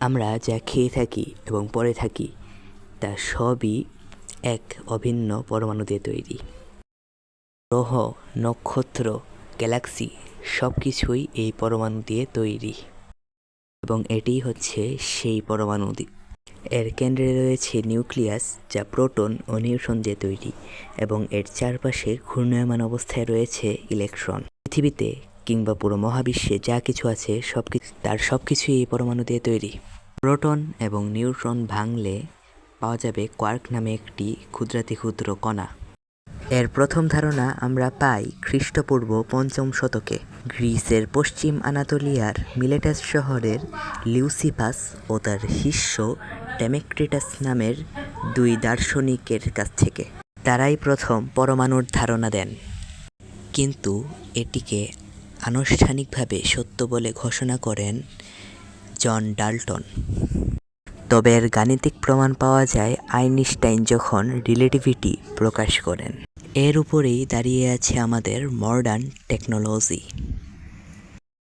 আমরা যা খেয়ে থাকি এবং পরে থাকি, তা সবই এক অভিন্ন পরমাণু দিয়ে তৈরি। গ্রহ, নক্ষত্র, গ্যালাক্সি সব কিছুই এই পরমাণু দিয়ে তৈরি। এবং এটিই হচ্ছে সেই পরমাণু এর কেন্দ্রে রয়েছে নিউক্লিয়াস যা প্রোটন ও নিউট্রন দিয়ে তৈরি এবং এর চারপাশে ঘূর্ণায়মান অবস্থায় রয়েছে ইলেকট্রন। পৃথিবীতে কিংবা পুরো মহাবিশ্বে যা কিছু আছে সব কিছু তার সব কিছুই এই পরমাণু দিয়ে তৈরি। প্রোটন এবং নিউট্রন ভাঙলে পাওয়া যাবে কোয়ার্ক নামে একটি ক্ষুদ্রাতি ক্ষুদ্র কণা। এর প্রথম ধারণা আমরা পাই খ্রিস্টপূর্ব পঞ্চম শতকে। গ্রিসের পশ্চিম আনাতোলিয়ার মিলেটাস শহরের লিউসিপাস ও তার শিষ্য ডেমেক্রিটাস নামের দুই দার্শনিকের কাছ থেকে। তারাই প্রথম পরমাণুর ধারণা দেন। কিন্তু এটিকে আনুষ্ঠানিকভাবে সত্য বলে ঘোষণা করেন জন ডাল্টন। তবে এর গাণিতিক প্রমাণ পাওয়া যায় আইনস্টাইন যখন রিলেটিভিটি প্রকাশ করেন। এর উপরেই দাঁড়িয়ে আছে আমাদের মডার্ন টেকনোলজি